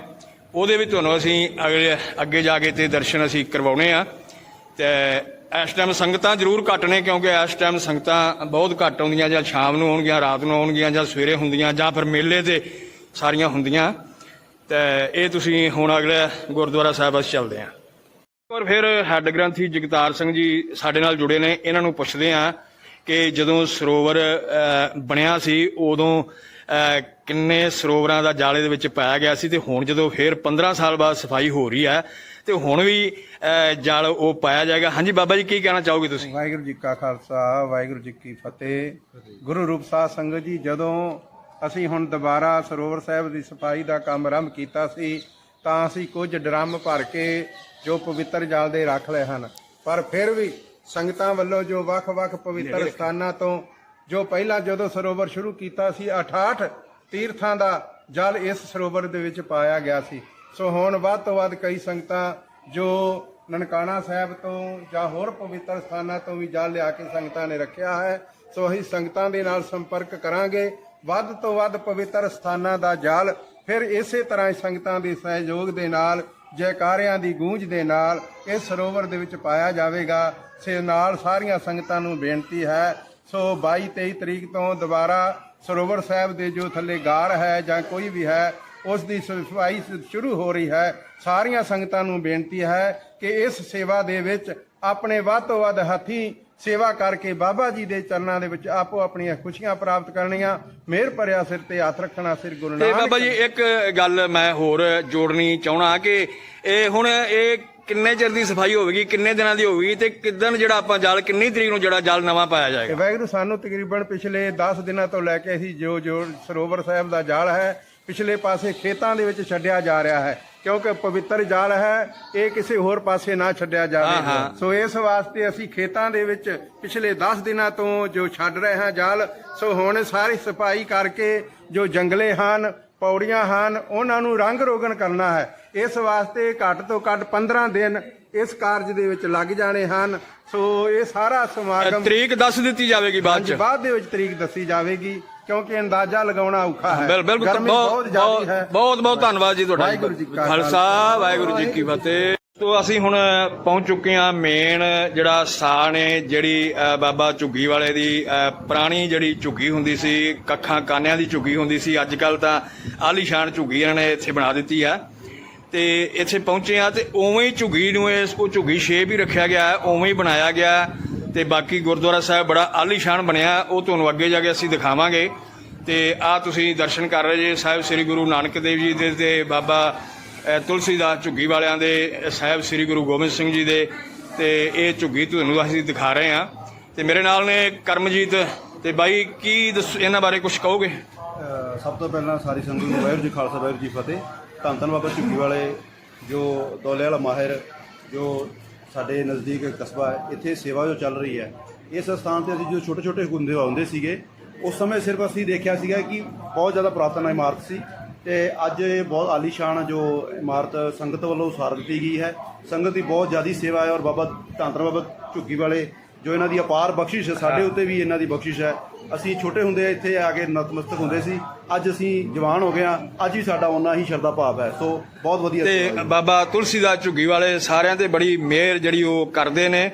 S1: ਉਹਦੇ ਵੀ ਤੁਹਾਨੂੰ ਅਸੀਂ ਅਗਲੇ, ਅੱਗੇ ਜਾ ਕੇ ਤੇ ਦਰਸ਼ਨ ਅਸੀਂ ਕਰਵਾਉਣੇ ਆ। ਤੇ ਇਸ ਟਾਈਮ ਸੰਗਤਾਂ ਜ਼ਰੂਰ ਘੱਟ ਨੇ ਕਿਉਂਕਿ ਇਸ ਟਾਈਮ ਸੰਗਤਾਂ ਬਹੁਤ ਘੱਟ ਆਉਂਦੀਆਂ, ਜਾਂ ਸ਼ਾਮ ਨੂੰ ਆਉਣਗੀਆਂ, ਰਾਤ ਨੂੰ ਆਉਣਗੀਆਂ, ਜਾਂ ਸਵੇਰੇ ਹੁੰਦੀਆਂ, ਜਾਂ ਫਿਰ ਮੇਲੇ ਤੇ ਸਾਰੀਆਂ ਹੁੰਦੀਆਂ। ਤੇ ਇਹ ਤੁਸੀਂ ਹੁਣ ਅਗਲੇ ਗੁਰਦੁਆਰਾ ਸਾਹਿਬ ਅਸੀਂ ਚੱਲਦੇ ਹਾਂ। ਔਰ ਫਿਰ ਹੈੱਡ ਗ੍ਰੰਥੀ ਜਗਤਾਰ ਸਿੰਘ ਜੀ ਸਾਡੇ ਨਾਲ ਜੁੜੇ ਨੇ। ਇਹਨਾਂ ਨੂੰ ਪੁੱਛਦੇ ਹਾਂ ਕਿ ਜਦੋਂ ਸਰੋਵਰ ਬਣਿਆ ਸੀ, ਉਦੋਂ ਕਿੰਨੇ ਸਰੋਵਰਾਂ ਦਾ ਜਾਲੇ ਦੇ ਵਿੱਚ ਪਾਇਆ ਗਿਆ ਸੀ ਤੇ ਹੁਣ ਜਦੋਂ ਫਿਰ 15 ਸਾਲ ਬਾਅਦ ਸਫ਼ਾਈ ਹੋ ਰਹੀ ਹੈ ਤੇ ਹੁਣ ਵੀ ਅਹ, ਜਲ ਉਹ ਪਾਇਆ ਜਾਏਗਾ। ਹਾਂਜੀ ਬਾਬਾ ਜੀ ਕੀ ਕਹਿਣਾ ਚਾਹੋਗੇ ਤੁਸੀਂ?
S3: ਵਾਹਿਗੁਰੂ ਜੀ ਕਾ ਖਾਲਸਾ ਵਾਹਿਗੁਰੂ ਜੀ ਕੀ ਫਤਿਹ। ਗੁਰੂ ਰੂਪ ਸਾਧ ਸੰਗਤ ਜੀ ਜਦੋਂ ਅਸੀਂ ਹੁਣ ਦੁਬਾਰਾ ਸਰੋਵਰ ਸਾਹਿਬ ਦੀ ਸਫ਼ਾਈ ਦਾ ਕੰਮ ਆਰੰਭ ਕੀਤਾ ਸੀ ਤਾਂ ਅਸੀਂ ਕੁਝ ਡਰਮ ਭਰ ਕੇ ਜੋ ਪਵਿੱਤਰ ਜਲ ਦੇ ਰੱਖ ਲਏ ਹਨ। ਪਰ ਫਿਰ ਵੀ ਸੰਗਤਾਂ ਵੱਲੋਂ ਜੋ ਵੱਖ-ਵੱਖ ਪਵਿੱਤਰ ਸਥਾਨਾਂ ਤੋਂ ਜੋ ਪਹਿਲਾਂ ਜਦੋਂ ਸਰੋਵਰ ਸ਼ੁਰੂ ਕੀਤਾ ਸੀ 68 ਤੀਰਥਾਂ ਦਾ ਜਲ ਇਸ ਸਰੋਵਰ ਦੇ ਵਿੱਚ ਪਾਇਆ ਗਿਆ ਸੀ। ਸੋ ਹੁਣ ਵੱਧ ਤੋਂ ਵੱਧ ਕਈ ਸੰਗਤਾਂ ਜੋ ਨਨਕਾਣਾ ਸਾਹਿਬ ਤੋਂ ਜਾਂ ਹੋਰ ਪਵਿੱਤਰ ਸਥਾਨਾਂ ਤੋਂ ਵੀ ਜਲ ਲਿਆ ਕੇ ਸੰਗਤਾਂ ਨੇ ਰੱਖਿਆ ਹੈ, ਸੋ ਅਸੀਂ ਸੰਗਤਾਂ ਦੇ ਨਾਲ ਸੰਪਰਕ ਕਰਾਂਗੇ। ਵੱਧ ਤੋਂ ਵੱਧ ਪਵਿੱਤਰ ਸਥਾਨਾਂ ਦਾ ਜਲ ਫਿਰ ਇਸੇ ਤਰ੍ਹਾਂ ਹੀ ਸੰਗਤਾਂ ਦੇ ਸਹਿਯੋਗ ਦੇ ਨਾਲ, ਜੈਕਾਰਿਆਂ ਦੀ ਗੂੰਜ ਦੇ ਨਾਲ ਇਸ ਸਰੋਵਰ ਦੇ ਵਿੱਚ ਪਾਇਆ ਜਾਵੇਗਾ। ਸੇ ਨਾਲ ਸਾਰੀਆਂ ਸੰਗਤਾਂ ਨੂੰ ਬੇਨਤੀ ਹੈ ਸੋ 22 23 ਤਰੀਕ ਤੋਂ ਦੁਬਾਰਾ ਸਰੋਵਰ ਸਾਹਿਬ ਦੇ ਜੋ ਥੱਲੇ ਗਾਰ ਹੈ ਜਾਂ ਕੋਈ ਵੀ ਹੈ ਉਸ ਦੀ ਸਫ਼ਾਈ ਸ਼ੁਰੂ ਹੋ ਰਹੀ ਹੈ। ਸਾਰੀਆਂ ਸੰਗਤਾਂ ਨੂੰ ਬੇਨਤੀ ਹੈ ਕਿ ਇਸ ਸੇਵਾ ਦੇ ਵਿੱਚ ਆਪਣੇ ਵੱਧ ਤੋਂ ਵੱਧ ਹੱਥੀਂ ਸੇਵਾ ਕਰਕੇ ਬਾਬਾ ਜੀ ਦੇ ਚਰਨਾਂ ਦੇ ਵਿੱਚ ਆਪੋ ਆਪਣੀਆਂ ਖੁਸ਼ੀਆਂ ਪ੍ਰਾਪਤ ਕਰਨੀਆਂ। ਮਿਹਰ ਭਰਿਆ ਸਿਰ ਤੇ ਹੱਥ ਰੱਖਣਾ ਸਿਰ ਗੁਰੂ
S1: ਤੇ
S3: ਨਾਨਕ
S1: ਬਾਬਾ ਜੀ ਇੱਕ ਗੱਲ ਮੈਂ ਹੋਰ ਜੋੜਨੀ ਚਾਹਣਾ ਕਿ ਇਹ ਹੁਣ ਇਹ ਕਿੰਨੇ ਚਿਰ ਦੀ ਸਫ਼ਾਈ ਹੋਵੇਗੀ ਕਿੰਨੇ ਦਿਨਾਂ ਦੀ ਹੋਵੇਗੀ ਤੇ ਕਿਦਨ ਜਿਹੜਾ ਆਪਾਂ ਜਲ ਕਿੰਨੀ ਤਰੀਕ ਨੂੰ ਜਿਹੜਾ ਜਲ ਨਵਾਂ ਪਾਇਆ ਜਾਏਗਾ?
S3: ਵਾਹਿਗੁਰੂ ਸਾਨੂੰ ਤਕਰੀਬਨ ਪਿਛਲੇ 10 ਦਿਨਾਂ ਤੋਂ ਲੈ ਕੇ ਅਸੀਂ ਜੋ ਜੋ ਸਰੋਵਰ ਸਾਹਿਬ ਦਾ ਜਾਲ ਹੈ ਪਿਛਲੇ ਪਾਸੇ ਖੇਤਾਂ ਦੇ ਵਿੱਚ ਛੱਡਿਆ ਜਾ ਰਿਹਾ ਹੈ। ਕਿਉਂਕਿ ਪਵਿੱਤਰ ਜਾਲ ਹੈ ਇਹ ਕਿਸੇ ਹੋਰ ਪਾਸੇ ਨਾ ਛੱਡਿਆ ਜਾਵੇ।
S1: ਹਾਂ।
S3: ਸੋ ਇਸ ਵਾਸਤੇ ਅਸੀਂ ਖੇਤਾਂ ਦੇ ਵਿੱਚ ਪਿਛਲੇ 10 ਦਿਨਾਂ ਤੋਂ ਜੋ ਛੱਡ ਰਹੇ ਹਾਂ ਜਾਲ ਸੋ ਹੁਣ ਸਾਰੀ ਸਫ਼ਾਈ ਕਰਕੇ ਜੋ ਜੰਗਲੇ ਹਨ ਪੌੜੀਆਂ ਹਨ ਉਹਨਾਂ ਨੂੰ ਰੰਗ ਰੋਗਨ ਕਰਨਾ ਹੈ। ਇਸ ਵਾਸਤੇ ਘੱਟ ਤੋਂ ਘੱਟ 15 ਦਿਨ ਇਸ ਕਾਰਜ ਦੇ ਵਿੱਚ ਲੱਗ ਜਾਣੇ ਹਨ। ਸੋ ਇਹ ਸਾਰਾ ਸਮਾਗਮ
S1: ਤਰੀਕ ਦੱਸ ਦਿੱਤੀ ਜਾਵੇਗੀ ਬਾਅਦ ਚ।
S3: ਬਾਅਦ ਦੇ ਵਿੱਚ ਤਰੀਕ ਦੱਸੀ ਜਾਵੇਗੀ ਕਿਉਂਕਿ ਅੰਦਾਜ਼ਾ ਲਗਾਉਣਾ ਔਖਾ ਹੈ।
S1: ਬਿਲ- ਬਿਲਕੁਲ ਬਹੁਤ
S3: ਬਹੁਤ ਜ਼ਿਆਦਾ ਹੈ।
S1: ਬਹੁਤ ਬਹੁਤ ਧੰਨਵਾਦ ਜੀ ਤੁਹਾਡਾ
S3: ਵਾਹਿਗੁਰੂ ਜੀ ਕਾ
S1: ਖਾਲਸਾ ਵਾਹਿਗੁਰੂ ਜੀ ਕੀ ਫਤਿਹ। ਤੋਂ ਅਸੀਂ ਹੁਣ ਪਹੁੰਚ ਚੁੱਕੇ ਹਾਂ ਮੇਨ ਜਿਹੜਾ ਸਥਾਨ ਹੈ ਜਿਹੜੀ ਬਾਬਾ ਝੁੱਗੀ ਵਾਲੇ ਦੀ ਪੁਰਾਣੀ ਜਿਹੜੀ ਝੁੱਗੀ ਹੁੰਦੀ ਸੀ ਕੱਖਾਂ ਕਾਨਿਆਂ ਦੀ ਝੁੱਗੀ ਹੁੰਦੀ ਸੀ। ਅੱਜ ਕੱਲ ਤਾਂ ਆਲੀਸ਼ਾਨ ਝੁੱਗੀ ਇਹਨਾਂ ਨੇ ਇੱਥੇ ਬਣਾ ਦਿੱਤੀ ਆ ਤੇ ਇੱਥੇ ਪਹੁੰਚੇ ਆ ਤੇ ਉਵੇਂ ਹੀ ਝੁੱਗੀ ਨੂੰ ਇਸ ਉਹ ਝੁੱਗੀ ਸ਼ੇਪ ਹੀ ਰੱਖਿਆ ਗਿਆ ਹੈ, ਉਵੇਂ ਹੀ ਬਣਾਇਆ ਗਿਆ ਹੈ ਤੇ ਬਾਕੀ ਗੁਰਦੁਆਰਾ ਸਾਹਿਬ ਬੜਾ ਆਲੀਸ਼ਾਨ ਬਣਿਆ ਉਹ ਤੁਹਾਨੂੰ ਅੱਗੇ ਜਾ ਕੇ ਅਸੀਂ ਦਿਖਾਵਾਂਗੇ। ਤੇ ਆ ਤੁਸੀਂ ਦਰਸ਼ਨ ਕਰ ਰਹੇ ਜੇ ਸਾਹਿਬ ਸ੍ਰੀ ਗੁਰੂ ਨਾਨਕ ਦੇਵ ਜੀ ਦੇ ਤੇ ਬਾਬਾ ਅ, ਤੁਲਸੀਦਾਸ ਝੁੱਗੀ ਵਾਲਿਆਂ ਦੇ ਸਾਹਿਬ ਸ੍ਰੀ ਗੁਰੂ ਗੋਬਿੰਦ ਸਿੰਘ ਜੀ ਦੇ ਤੇ ਇਹ ਝੁੱਗੀ ਤੁਹਾਨੂੰ ਅਸੀਂ ਦਿਖਾ ਰਹੇ ਹਾਂ। ਤੇ ਮੇਰੇ ਨਾਲ ਨੇ ਕਰਮਜੀਤ ਤੇ ਬਾਈ ਕੀ ਦੱਸ ਇਹਨਾਂ ਬਾਰੇ ਕੁਝ ਕਹੋਗੇ?
S2: ਸਭ ਤੋਂ ਪਹਿਲਾਂ ਸਾਰੀ ਸੰਗਤ ਨੂੰ ਵਾਹਿਗੁਰੂ ਜੀ ਖਾਲਸਾ ਵਾਹਿਗੁਰੂ ਜੀ ਫਤਿਹ। ਧੰਨ ਧੰਨ ਬਾਬਾ ਝੁੱਗੀ ਵਾਲੇ ਜੋ ਦੌਲੇ ਵਾਲਾ ਮਾਹਿਰ ਜੋ ਸਾਡੇ ਨਜ਼ਦੀਕ ਕਸਬਾ ਹੈ ਇੱਥੇ ਸੇਵਾ ਜੋ ਚੱਲ ਰਹੀ ਹੈ ਇਸ ਸਥਾਨ ਤੇ ਅਸੀਂ ਜੋ ਛੋਟੇ ਛੋਟੇ ਹੁੰਦੇ ਆਉਂਦੇ ਸੀਗੇ ਉਸ ਸਮੇਂ ਸਿਰਫ ਅਸੀਂ ਦੇਖਿਆ ਸੀਗਾ ਕਿ ਬਹੁਤ ਜ਼ਿਆਦਾ ਪੁਰਾਤਨ ਇਮਾਰਤ ਸੀ ਤੇ ਅੱਜ ਇਹ ਬਹੁਤ ਆਲੀਸ਼ਾਨ ਜੋ ਇਮਾਰਤ ਸੰਗਤ ਵੱਲੋਂ ਉਸਾਰ ਦਿੱਤੀ ਗਈ ਹੈ। ਸੰਗਤ ਦੀ ਬਹੁਤ ਜ਼ਿਆਦੀ ਸੇਵਾ ਹੈ ਔਰ ਬਾਬਾ ਧੰਨ ਧੰਨ ਬਾਬਾ ਝੁੱਗੀ ਵਾਲੇ ਜੋ ਇਹਨਾਂ ਦੀ ਅਪਾਰ ਬਖਸ਼ਿਸ਼ ਹੈ ਸਾਡੇ ਉੱਤੇ ਵੀ ਇਹਨਾਂ ਦੀ ਬਖਸ਼ਿਸ਼ ਹੈ। ਅਸੀਂ ਛੋਟੇ ਹੁੰਦੇ ਇੱਥੇ ਆ ਕੇ ਨਤਮਸਤਕ ਹੁੰਦੇ ਸੀ। ਅੱਜ ਅਸੀਂ ਜਵਾਨ ਹੋ ਗਏ ਹਾਂ। ਅੱਜ ਵੀ ਸਾਡਾ ਓਨਾ ਹੀ ਸ਼ਰਧਾ ਭਾਵ ਹੈ। ਸੋ ਬਹੁਤ ਵਧੀਆ
S1: ਤੇ
S2: ਹੈ।
S1: ਬਾਬਾ ਤੁਲਸੀਦਾਸ ਝੁੱਗੀ ਵਾਲੇ ਸਾਰਿਆਂ ਤੇ ਬੜੀ ਮਿਹਰ ਜਿਹੜੀ ਉਹ ਕਰਦੇ ਨੇ।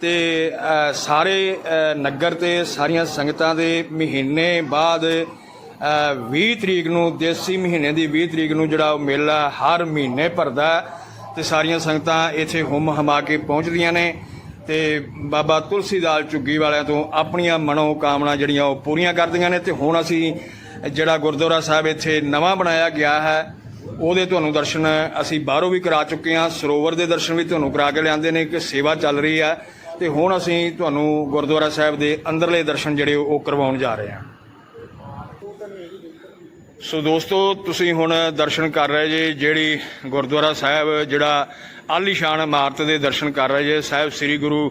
S1: ਤੇ ਸਾਰੇ ਨਗਰ ਤੇ ਸਾਰੀਆਂ ਸੰਗਤਾਂ ਦੇ ਮਹੀਨੇ ਬਾਅਦ ਅ, 20 ਤਰੀਕ ਨੂੰ ਦੇਸੀ ਮਹੀਨੇ ਦੀ 20 ਤਰੀਕ ਨੂੰ ਜਿਹੜਾ ਉਹ ਮੇਲਾ ਹਰ ਮਹੀਨੇ ਭਰਦਾ ਹੈ। ਤੇ ਸਾਰੀਆਂ ਸੰਗਤਾਂ ਇੱਥੇ ਹੁਮ ਹਮਾ ਕੇ ਪਹੁੰਚਦੀਆਂ ਨੇ। ਤੇ ਬਾਬਾ ਤੁਲਸੀਦਾਸ ਝੁੱਗੀ ਵਾਲਿਆਂ ਤੋਂ ਆਪਣੀਆਂ ਮਨੋ ਕਾਮਨਾ ਜਿਹੜੀਆਂ ਉਹ ਪੂਰੀਆਂ ਕਰਦੀਆਂ ਨੇ ਤੇ ਹੁਣ ਅਸੀਂ ਜਿਹੜਾ ਗੁਰਦੁਆਰਾ ਸਾਹਿਬ ਇੱਥੇ ਨਵਾਂ ਬਣਾਇਆ ਗਿਆ ਹੈ, ਉਹਦੇ ਤੁਹਾਨੂੰ ਦਰਸ਼ਨ ਅਸੀਂ ਬਾਹਰੋਂ ਵੀ ਕਰਾ ਚੁੱਕੇ ਹਾਂ, ਸਰੋਵਰ ਦੇ ਦਰਸ਼ਨ ਵੀ ਤੁਹਾਨੂੰ ਕਰਾ ਕੇ ਲਿਆਂਦੇ ਨੇ ਕਿ ਸੇਵਾ ਚੱਲ ਰਹੀ ਹੈ ਤੇ ਹੁਣ ਅਸੀਂ ਤੁਹਾਨੂੰ ਗੁਰਦੁਆਰਾ ਸਾਹਿਬ ਦੇ ਅੰਦਰਲੇ ਦਰਸ਼ਨ ਜਿਹੜੇ ਉਹ ਕਰਵਾਉਣ ਜਾ ਰਹੇ ਹਾਂ। ਸੋ ਦੋਸਤੋ, ਤੁਸੀਂ ਹੁਣ ਦਰਸ਼ਨ ਕਰ ਰਹੇ ਜੇ ਜਿਹੜੀ ਗੁਰਦੁਆਰਾ ਸਾਹਿਬ ਜਿਹੜਾ ਆਲੀਸ਼ਾਨ ਇਮਾਰਤ ਦੇ ਦਰਸ਼ਨ ਕਰ ਰਹੇ ਜੇ, ਸਾਹਿਬ ਸ੍ਰੀ ਗੁਰੂ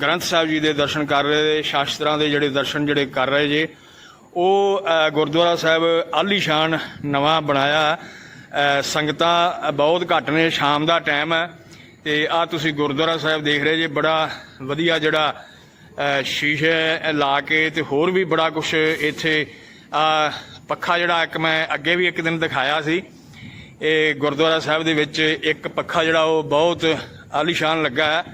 S1: ਗ੍ਰੰਥ ਸਾਹਿਬ ਜੀ ਦੇ ਦਰਸ਼ਨ ਕਰ ਰਹੇ ਜੇ, ਸ਼ਾਸਤਰਾਂ ਦੇ ਜਿਹੜੇ ਦਰਸ਼ਨ ਜਿਹੜੇ ਕਰ ਰਹੇ ਜੇ, ਉਹ ਗੁਰਦੁਆਰਾ ਸਾਹਿਬ ਆਲੀਸ਼ਾਨ ਨਵਾਂ ਬਣਾਇਆ ਸੰਗਤਾਂ ਬਹੁਤ ਘੱਟ ਨੇ, ਸ਼ਾਮ ਦਾ ਟਾਈਮ ਹੈ, ਤੇ ਆ ਤੁਸੀਂ ਗੁਰਦੁਆਰਾ ਸਾਹਿਬ ਦੇਖ ਰਹੇ ਜੇ, ਬੜਾ ਵਧੀਆ ਜਿਹੜਾ ਸ਼ੀਸ਼ੇ ਲਾ ਕੇ ਤੇ ਹੋਰ ਵੀ ਬੜਾ ਕੁਝ ਇੱਥੇ ਪੱਖਾ ਜਿਹੜਾ ਇੱਕ ਮੈਂ ਅੱਗੇ ਵੀ ਇੱਕ ਦਿਨ ਦਿਖਾਇਆ ਸੀ ਇਹ ਗੁਰਦੁਆਰਾ ਸਾਹਿਬ ਦੇ ਵਿੱਚ ਇੱਕ ਪੱਖਾ ਜਿਹੜਾ ਉਹ ਬਹੁਤ ਆਲੀਸ਼ਾਨ ਲੱਗਾ ਹੈ।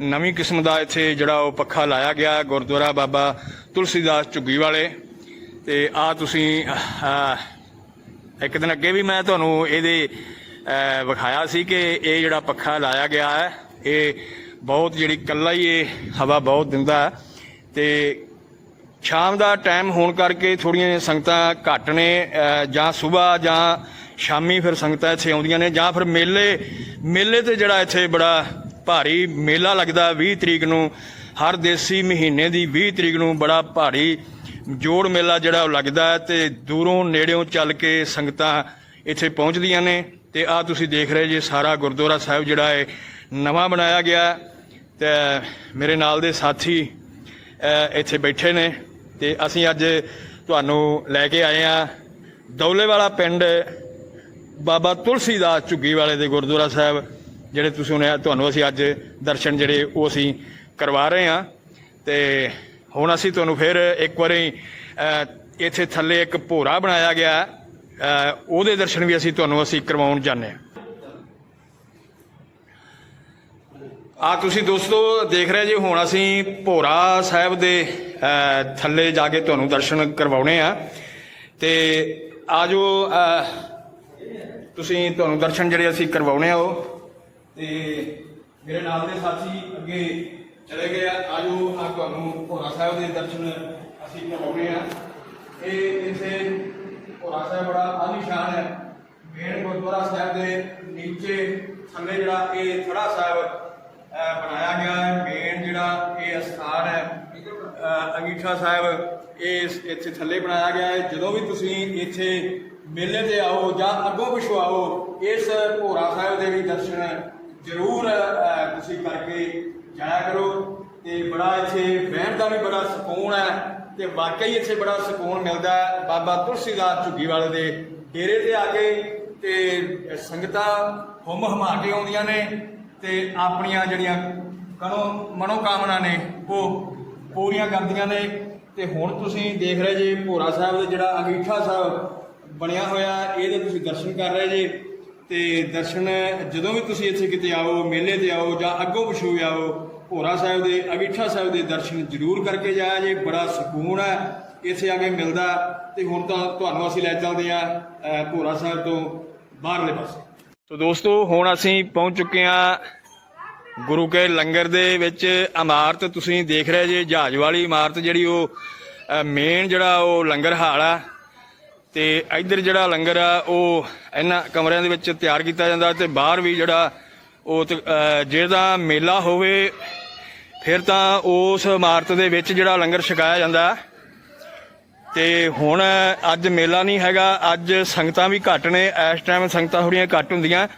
S1: ਨਵੀਂ ਕਿਸਮ ਦਾ ਇੱਥੇ ਜਿਹੜਾ ਉਹ ਪੱਖਾ ਲਾਇਆ ਗਿਆ ਗੁਰਦੁਆਰਾ ਬਾਬਾ ਤੁਲਸੀਦਾਸ ਝੁੱਗੀ ਵਾਲੇ। ਤੇ ਆ ਤੁਸੀਂ ਇੱਕ ਦਿਨ ਅੱਗੇ ਵੀ ਮੈਂ ਤੁਹਾਨੂੰ ਇਹਦੇ ਵਿਖਾਇਆ ਸੀ ਕਿ ਇਹ ਜਿਹੜਾ ਪੱਖਾ ਲਾਇਆ ਗਿਆ ਹੈ, ਇਹ ਬਹੁਤ ਜਿਹੜੀ ਕੱਲਾ ਹੀ ਇਹ ਹਵਾ ਬਹੁਤ ਦਿੰਦਾ ਹੈ। ਤੇ ਸ਼ਾਮ ਦਾ ਟਾਈਮ ਹੋਣ ਕਰਕੇ ਥੋੜੀਆਂ ਸੰਗਤਾਂ ਘੱਟ ਨੇ ਜਾਂ ਸਵੇਰ ਜਾਂ ਸ਼ਾਮੀ ਫਿਰ ਸੰਗਤਾਂ ਇੱਥੇ ਆਉਂਦੀਆਂ ਨੇ, ਜਾਂ ਫਿਰ ਮੇਲੇ ਮੇਲੇ ਤੇ ਜਿਹੜਾ ਇੱਥੇ ਬੜਾ ਭਾਰੀ ਮੇਲਾ ਲੱਗਦਾ 20 ਤਰੀਕ ਨੂੰ, ਹਰ ਦੇਸੀ ਮਹੀਨੇ ਦੀ 20 ਤਰੀਕ ਨੂੰ ਬੜਾ ਭਾਰੀ ਜੋੜ ਮੇਲਾ ਜਿਹੜਾ ਉਹ ਲੱਗਦਾ ਹੈ ਤੇ ਦੂਰੋਂ ਨੇੜਿਓਂ ਚੱਲ ਕੇ ਸੰਗਤਾਂ ਇੱਥੇ ਪਹੁੰਚਦੀਆਂ ਨੇ। ਤੇ ਆ ਤੁਸੀਂ ਦੇਖ ਰਹੇ ਜੇ, ਸਾਰਾ ਗੁਰਦੁਆਰਾ ਸਾਹਿਬ ਜਿਹੜਾ ਹੈ ਨਵਾਂ ਬਣਾਇਆ ਗਿਆ ਹੈ। ਤੇ ਮੇਰੇ ਨਾਲ ਦੇ ਸਾਥੀ ਇੱਥੇ ਬੈਠੇ ਨੇ। ਤੇ ਅਸੀਂ ਅੱਜ ਤੁਹਾਨੂੰ ਲੈ ਕੇ ਆਏ ਆ ਦੌਲੇ ਵਾਲਾ ਪਿੰਡ ਬਾਬਾ ਤੁਲਸੀਦਾਸ ਝੁੱਗੀ ਵਾਲੇ ਦੇ ਗੁਰਦੁਆਰਾ ਸਾਹਿਬ, ਜਿਹੜੇ ਤੁਸੀਂ ਸੁਣਿਆ, ਤੁਹਾਨੂੰ ਅਸੀਂ ਅੱਜ ਦਰਸ਼ਨ ਜਿਹੜੇ ਉਹ ਅਸੀਂ ਕਰਵਾ ਰਹੇ ਹਾਂ। ਤੇ ਹੁਣ ਅਸੀਂ ਤੁਹਾਨੂੰ ਫਿਰ ਇੱਕ ਵਾਰੀ ਇੱਥੇ ਥੱਲੇ ਇੱਕ ਭੋਰਾ ਬਣਾਇਆ ਗਿਆ ਉਹਦੇ ਦਰਸ਼ਨ ਵੀ ਅਸੀਂ ਤੁਹਾਨੂੰ ਅਸੀਂ ਕਰਵਾਉਣ ਜਾਂਦੇ ਹਾਂ। ਆ ਤੁਸੀਂ ਦੋਸਤੋ ਦੇਖ ਰਹੇ ਜੀ, ਹੁਣ ਅਸੀਂ ਭੋਰਾ ਸਾਹਿਬ ਦੇ ਥੱਲੇ ਜਾ ਕੇ ਤੁਹਾਨੂੰ ਦਰਸ਼ਨ ਕਰਵਾਉਣੇ ਆ। ਤੇ ਆਜੋ ਤੁਸੀਂ ਤੁਹਾਨੂੰ ਦਰਸ਼ਨ ਜਿਹੜੇ ਅਸੀਂ ਕਰਵਾਉਣੇ ਆ ਉਹ। ਤੇ ਮੇਰੇ ਨਾਲ ਦੇ ਸਾਥੀ ਅੱਗੇ ਚਲੇ ਗਏ ਆ। ਆਜੋ ਆ ਤੁਹਾਨੂੰ ਭੋਰਾ ਸਾਹਿਬ ਦੇ ਦਰਸ਼ਨ ਅਸੀਂ ਕਰਵਾਉਣੇ ਆ। ਇਹ ਇੱਥੇ ਭੋਰਾ ਸਾਹਿਬ ਬੜਾ ਆਲੀਸ਼ਾਨ ਹੈ। ਮੇਨ ਗੁਰਦੁਆਰਾ ਸਾਹਿਬ ਦੇ ਨੀਚੇ ਥੱਲੇ ਜਿਹੜਾ ਇਹ ਥੜਾ ਸਾਹਿਬ ਬਣਾਇਆ ਗਿਆ ਹੈ। ਮੇਨ ਜਿਹੜਾ ਇਹ ਅਸਥਾਨ ਹੈ, ਅਹ ਸਾਹਿਬ, ਇਹ ਇੱਥੇ ਥੱਲੇ ਬਣਾਇਆ ਗਿਆ ਹੈ। ਜਦੋਂ ਵੀ ਤੁਸੀਂ ਇੱਥੇ ਮੇਲੇ ਤੇ ਆਓ ਜਾਂ ਅੱਗੋਂ ਪਿਛੋਂ ਆਓ, ਇਸ ਭੋਰਾ ਸਾਹਿਬ ਦੇ ਵੀ ਦਰਸ਼ਨ ਜ਼ਰੂਰ ਤੁਸੀਂ ਕਰਕੇ ਜਾਇਆ ਕਰੋ। ਤੇ ਬੜਾ ਇੱਥੇ ਬਹਿਣ ਦਾ ਵੀ ਬੜਾ ਸਕੂਨ ਹੈ ਤੇ ਵਾਕਈ ਇੱਥੇ ਬੜਾ ਸਕੂਨ ਮਿਲਦਾ ਹੈ। ਬਾਬਾ ਤੁਲਸੀਦਾਸ ਝੁੱਗੀ ਵਾਲੇ ਦੇ ਡੇਰੇ ਤੇ ਆ ਕੇ ਤੇ ਸੰਗਤਾਂ ਹੁਮ ਹਮਾ ਕੇ ਆਉਂਦੀਆਂ ਨੇ ਤੇ ਆਪਣੀਆਂ ਜਿਹੜੀਆਂ ਕਨੋ ਮਨੋਕਾਮਨਾ ਨੇ, ਉਹ ਪੂਰੀਆਂ ਕਰਦੀਆਂ ਨੇ। ਤੇ ਹੁਣ ਤੁਸੀਂ ਦੇਖ ਰਹੇ ਜੇ ਭੋਰਾ ਸਾਹਿਬ ਦਾ ਜਿਹੜਾ ਅਗੀਠਾ ਸਾਹਿਬ ਬਣਿਆ ਹੋਇਆ, ਇਹਦੇ ਤੁਸੀਂ ਦਰਸ਼ਨ ਕਰ ਰਹੇ ਜੇ। ਤੇ ਦਰਸ਼ਨ, ਜਦੋਂ ਵੀ ਤੁਸੀਂ ਇੱਥੇ ਕਿਤੇ ਆਓ, ਮੇਲੇ ਤੇ ਆਓ ਜਾਂ ਅੱਗੋਂ ਪਿਛੋਂ ਵੀ ਆਓ, ਭੋਰਾ ਸਾਹਿਬ ਦੇ ਅੰਗੀਠਾ ਸਾਹਿਬ ਦੇ ਦਰਸ਼ਨ ਜ਼ਰੂਰ ਕਰਕੇ ਜਾਇਆ ਜੇ। ਬੜਾ ਸਕੂਨ ਹੈ, ਇੱਥੇ ਆ ਕੇ ਮਿਲਦਾ। ਤੇ ਹੁਣ ਤਾਂ ਤੁਹਾਨੂੰ ਅਸੀਂ ਲੈ ਚੱਲਦੇ ਆ ਭੋਰਾ ਸਾਹਿਬ ਤੋਂ ਬਾਹਰਲੇ ਪਾਸੇ। ਸੋ ਦੋਸਤੋ, ਹੁਣ ਅਸੀਂ ਪਹੁੰਚ ਚੁੱਕੇ ਹਾਂ ਗੁਰੂ ਕੇ ਲੰਗਰ ਦੇ ਵਿੱਚ। ਇਮਾਰਤ ਤੁਸੀਂ ਦੇਖ ਰਹੇ ਜੇ, ਜਹਾਜ਼ ਵਾਲੀ ਇਮਾਰਤ ਜਿਹੜੀ ਉਹ ਮੇਨ ਜਿਹੜਾ ਉਹ ਲੰਗਰ ਹਾਲ ਆ। ਤੇ ਇੱਧਰ ਜਿਹੜਾ ਲੰਗਰ ਆ ਉਹ ਇਹਨਾਂ ਕਮਰਿਆਂ ਦੇ ਵਿੱਚ ਤਿਆਰ ਕੀਤਾ ਜਾਂਦਾ ਤੇ ਬਾਹਰ ਵੀ ਜਿਹੜਾ ਉਹ ਤੇ, ਅਹ, ਜਿਹਦਾ ਮੇਲਾ ਹੋਵੇ ਫਿਰ ਤਾਂ ਉਸ ਇਮਾਰਤ ਦੇ ਵਿੱਚ ਜਿਹੜਾ ਲੰਗਰ ਛਕਾਇਆ ਜਾਂਦਾ। ਤੇ ਹੁਣ ਅੱਜ ਮੇਲਾ ਨਹੀਂ ਹੈਗਾ ਅੱਜ ਸੰਗਤਾਂ ਵੀ ਘੱਟ ਨੇ ਇਸ ਟਾਈਮ ਸੰਗਤਾਂ ਥੋੜੀਆਂ ਘੱਟ ਹੁੰਦੀਆਂ।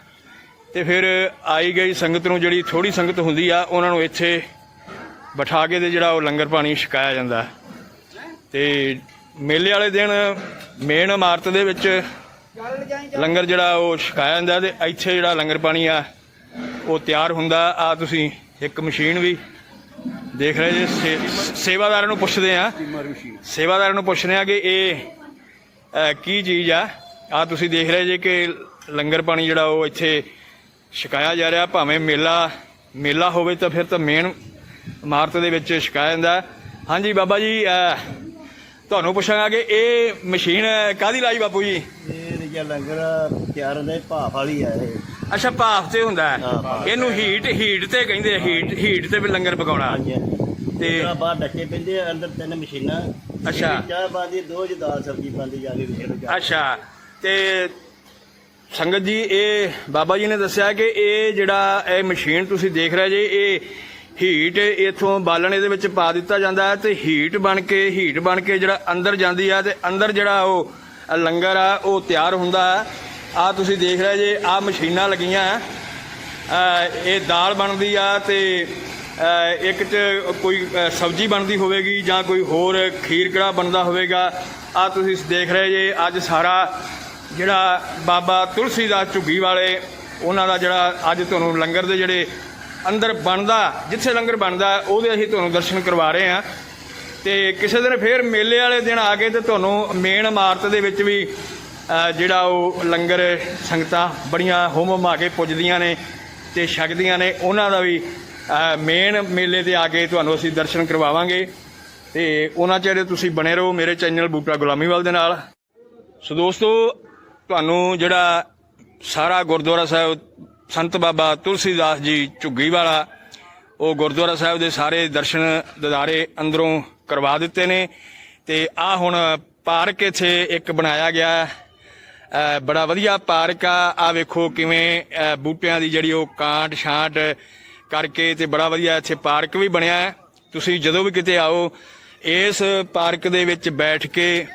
S1: ਤੇ ਫਿਰ ਆਈ ਗਈ ਸੰਗਤ ਨੂੰ ਜਿਹੜੀ ਥੋੜੀ ਸੰਗਤ ਹੁੰਦੀ ਆ ਉਹਨਾਂ ਨੂੰ ਇੱਥੇ ਬਿਠਾ ਕੇ ਤੇ ਜਿਹੜਾ ਉਹ ਲੰਗਰ ਪਾਣੀ ਛਕਾਇਆ ਜਾਂਦਾ। ਤੇ ਮੇਲੇ ਵਾਲੇ ਦਿਨ ਮੇਨ ਇਮਾਰਤ ਦੇ ਵਿੱਚ ਲੰਗਰ ਜਿਹੜਾ ਉਹ ਛਕਾਇਆ ਜਾਂਦਾ ਤੇ ਇੱਥੇ ਜਿਹੜਾ ਲੰਗਰ ਪਾਣੀ ਆ, ਉਹ ਤਿਆਰ ਹੁੰਦਾ। ਆ ਤੁਸੀਂ ਇੱਕ ਮਸ਼ੀਨ ਵੀ ਦੇਖ ਰਹੇ ਜੇ, ਸੇ- ਸੇਵਾਦਾਰਾਂ ਨੂੰ ਪੁੱਛਦੇ ਆ। ਸੇਵਾਦਾਰਾਂ ਨੂੰ ਪੁੱਛਦੇ ਆ ਕਿ ਇਹ ਕੀ ਚੀਜ਼ ਆ? ਆ ਤੁਸੀਂ ਦੇਖ ਰਹੇ ਜੇ ਕਿ ਲੰਗਰ ਪਾਣੀ ਜਿਹੜਾ ਉਹ ਇੱਥੇ ਛਕਾਇਆ ਜਾ ਰਿਹਾ। ਭਾਵੇਂ ਮੇਲਾ ਮੇਲਾ ਹੋਵੇ ਤਾਂ ਫਿਰ ਤਾਂ ਮੇਨ ਇਮਾਰਤ ਦੇ ਵਿੱਚ ਛਕਾਇਆ ਜਾਂਦਾ। ਹਾਂਜੀ ਬਾਬਾ ਜੀ ਤੁਹਾਨੂੰ ਪੁੱਛਾਂਗਾ ਇਹ ਮਸ਼ੀਨ ਕਾਦੀ ਲਾਈ ਬਾਪੂ ਜੀ?
S2: ਇਹ ਜਿਹੜਾ ਲੰਗਰ ਤਿਆਰ ਹੁੰਦਾ ਭਾਫ ਵਾਲੀ ਹੈ ਇਹ।
S1: ਅੱਛਾ ਭਾਫ ਤੇ ਹੁੰਦਾ ਹੈ।
S2: ਹਾਂ, ਭਾਫ਼
S1: ਇਹਨੂੰ ਹੀਟ ਹੀਟ ਤੇ ਕਹਿੰਦੇ ਆ ਹੀਟ ਹੀਟ ਤੇ ਵੀ ਲੰਗਰ ਪਕਾਉਣਾ।
S2: ਹਾਂਜੀ
S1: ਤੇ
S2: ਤੇ ਬਾਹਰ ਡੱਕੇ ਪੈਂਦੇ ਆ ਅੰਦਰ ਤਿੰਨ ਮਸ਼ੀਨਾਂ।
S1: ਅੱਛਾ।
S2: ਇੱਕ ਚਾਹ ਬਣਦੀ ਦੋ ਚ ਦਾਲ ਸਬਜ਼ੀ ਬਣਦੀ ਜਾ ਕੇ ਵਿੱਚ ਨੂੰ
S1: ਅੱਛਾ। ਤੇ ਸੰਗਤ ਜੀ ਇਹ ਬਾਬਾ ਜੀ ਨੇ ਦੱਸਿਆ ਕਿ ਇਹ ਜਿਹੜਾ ਇਹ ਮਸ਼ੀਨ ਤੁਸੀਂ ਦੇਖ ਰਹੇ ਜੇ ਇਹ ਹੀਟ ਇਥੋਂ ਬਾਲਣ ਇਹਦੇ ਵਿੱਚ ਪਾ ਦਿੱਤਾ ਜਾਂਦਾ ਹੈ ਤੇ ਹੀਟ ਬਣ ਕੇ, ਹੀਟ ਬਣ ਕੇ ਜਿਹੜਾ ਅੰਦਰ ਜਾਂਦੀ ਆ ਤੇ ਅੰਦਰ ਜਿਹੜਾ ਉਹ ਲੰਗਰ ਆ, ਉਹ ਤਿਆਰ ਹੁੰਦਾ ਆ ਤੁਸੀਂ ਦੇਖ ਰਹੇ ਜੇ ਆ ਮਸ਼ੀਨਾਂ ਲੱਗੀਆਂ ਇਹ ਦਾਲ ਬਣਦੀ ਆ ਤੇ ਇੱਕ ਚ ਕੋਈ ਸਬਜ਼ੀ ਬਣਦੀ ਹੋਵੇਗੀ ਜਾਂ ਕੋਈ ਹੋਰ ਖੀਰ ਕੜਾ ਬਣਦਾ ਹੋਵੇਗਾ। ਆ ਤੁਸੀਂ ਦੇਖ ਰਹੇ ਜੇ, ਅੱਜ ਸਾਰਾ ਜਿਹੜਾ ਬਾਬਾ ਤੁਲਸੀ ਦਾ ਝੁੱਗੀ ਵਾਲੇ, ਉਹਨਾਂ ਦਾ ਜਿਹੜਾ ਅੱਜ ਤੁਹਾਨੂੰ ਲੰਗਰ ਦੇ ਜਿਹੜੇ ਅੰਦਰ ਬਣਦਾ, ਜਿੱਥੇ ਲੰਗਰ ਬਣਦਾ, ਉਹਦੇ ਅਸੀਂ ਤੁਹਾਨੂੰ ਦਰਸ਼ਨ ਕਰਵਾ ਰਹੇ ਹਾਂ। ਤੇ ਕਿਸੇ ਦਿਨ ਫੇਰ ਮੇਲੇ ਵਾਲੇ ਦਿਨ ਆ ਕੇ ਤੇ ਤੁਹਾਨੂੰ ਮੇਨ ਇਮਾਰਤ ਦੇ ਵਿੱਚ ਵੀ ਜਿਹੜਾ ਉਹ ਲੰਗਰ ਸੰਗਤਾਂ ਬੜੀਆਂ ਹੋਮ ਹਮਾ ਕੇ ਪੁੱਜਦੀਆਂ ਨੇ ਤੇ ਛਕਦੀਆਂ ਨੇ। ਉਹਨਾਂ ਦਾ ਵੀ ਮੇਨ ਮੇਲੇ ਤੇ ਆ ਕੇ ਤੁਹਾਨੂੰ ਅਸੀਂ ਦਰਸ਼ਨ ਕਰਵਾਵਾਂਗੇ। ਤੇ ਉਹਨਾਂ ਚਿਹਰੇ ਤੁਸੀਂ ਬਣੇ ਰਹੋ ਮੇਰੇ ਚੈਨਲ ਬੂਟਾ ਗੁਲਾਮੀਵਾਲ ਦੇ ਨਾਲ। ਸੋ ਦੋਸਤੋ, ਤੁਹਾਨੂੰ ਜਿਹੜਾ ਸਾਰਾ ਗੁਰਦੁਆਰਾ ਸਾਹਿਬ ਸੰਤ ਬਾਬਾ ਤੁਲਸੀਦਾਸ ਜੀ ਝੁੱਗੀ ਵਾਲਾ, ਉਹ ਗੁਰਦੁਆਰਾ ਸਾਹਿਬ ਦੇ ਸਾਰੇ ਦਰਸ਼ਨ ਦਿਦਾਰੇ ਅੰਦਰੋਂ ਕਰਵਾ ਦਿੱਤੇ ਨੇ ਤੇ ਆ ਹੁਣ ਪਾਰਕ ਇੱਥੇ ਇੱਕ ਬਣਾਇਆ ਗਿਆ ਬੜਾ ਵਧੀਆ ਪਾਰਕ ਆ। ਆ ਵੇਖੋ ਕਿਵੇਂ ਬੂਟਿਆਂ ਦੀ ਜਿਹੜੀ ਉਹ ਕਾਂਟ ਛਾਂਟ ਕਰਕੇ ਤੇ ਬੜਾ ਵਧੀਆ ਇੱਥੇ ਪਾਰਕ ਵੀ ਬਣਿਆ ਹੈ। ਤੁਸੀਂ ਜਦੋਂ ਵੀ ਕਿਤੇ ਆਓ, ਇਸ ਪਾਰਕ ਦੇ ਵਿੱਚ ਬੈਠ ਕੇ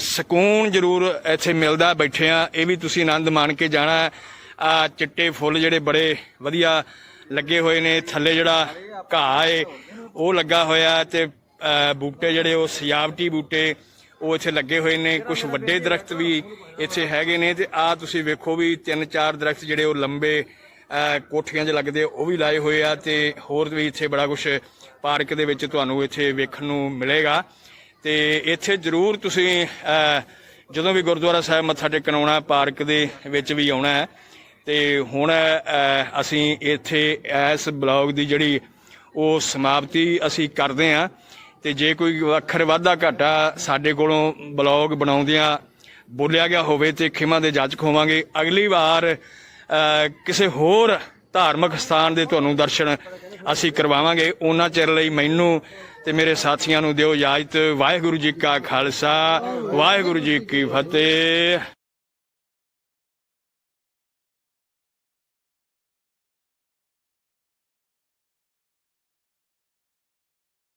S1: ਸਕੂਨ ਜ਼ਰੂਰ ਇੱਥੇ ਮਿਲਦਾ ਬੈਠਿਆਂ ਇਹ ਵੀ ਤੁਸੀਂ ਆਨੰਦ ਮਾਣ ਕੇ ਜਾਣਾ ਆ ਚਿੱਟੇ ਫੁੱਲ ਜਿਹੜੇ ਬੜੇ ਵਧੀਆ ਲੱਗੇ ਹੋਏ ਨੇ। ਥੱਲੇ ਜਿਹੜਾ ਘਾਹ ਏ, ਉਹ ਲੱਗਾ ਹੋਇਆ ਤੇ ਬੂਟੇ ਜਿਹੜੇ ਉਹ ਸਜਾਵਟੀ ਬੂਟੇ, ਉਹ ਇੱਥੇ ਲੱਗੇ ਹੋਏ ਨੇ। ਕੁਝ ਵੱਡੇ ਦਰਖਤ ਵੀ ਇੱਥੇ ਹੈਗੇ ਨੇ ਤੇ ਆ ਤੁਸੀਂ ਵੇਖੋ ਵੀ ਤਿੰਨ ਚਾਰ ਦਰਖਤ ਜਿਹੜੇ ਉਹ ਲੰਬੇ ਕੋਠੀਆਂ 'ਚ ਲੱਗਦੇ, ਉਹ ਵੀ ਲਾਏ ਹੋਏ ਆ ਤੇ ਹੋਰ ਵੀ ਇੱਥੇ ਬੜਾ ਕੁਝ ਪਾਰਕ ਦੇ ਵਿੱਚ ਤੁਹਾਨੂੰ ਇੱਥੇ ਵੇਖਣ ਨੂੰ ਮਿਲੇਗਾ। ਤੇ ਇੱਥੇ ਜ਼ਰੂਰ ਤੁਸੀਂ ਜਦੋਂ ਵੀ ਗੁਰਦੁਆਰਾ ਸਾਹਿਬ ਮੱਥਾ ਟੇਕਣ ਆਉਣਾ, ਪਾਰਕ ਦੇ ਵਿੱਚ ਵੀ ਆਉਣਾ ਹੈ। ਤੇ ਹੁਣ ਅਸੀਂ ਇੱਥੇ ਇਸ ਬਲੌਗ ਦੀ ਜਿਹੜੀ ਉਹ ਸਮਾਪਤੀ ਅਸੀਂ ਕਰਦੇ ਹਾਂ। ਤੇ ਜੇ ਕੋਈ ਅੱਖਰ ਵਾਧਾ ਘਾਟਾ ਸਾਡੇ ਕੋਲੋਂ ਬਲੌਗ ਬਣਾਉਂਦਿਆਂ ਬੋਲਿਆ ਗਿਆ ਹੋਵੇ ਤੇ ਖਿਮਾ ਦੇ ਜਾਚਕ ਹੋਵਾਂਗੇ। ਅਗਲੀ ਵਾਰ ਕਿਸੇ ਹੋਰ ਧਾਰਮਿਕ ਸਥਾਨ ਦੇ ਤੁਹਾਨੂੰ ਦਰਸ਼ਨ ਅਸੀਂ ਕਰਵਾਵਾਂਗੇ। ਉਹਨਾਂ ਚਿਰ ਲਈ ਮੈਨੂੰ ਤੇ ਮੇਰੇ ਸਾਥੀਆਂ ਨੂੰ ਦਿਓ ਇਜਾਜ਼ਤ। ਵਾਹਿਗੁਰੂ ਜੀ ਕਾ ਖਾਲਸਾ, ਵਾਹਿਗੁਰੂ ਜੀ ਕੀ ਫਤਿਹ।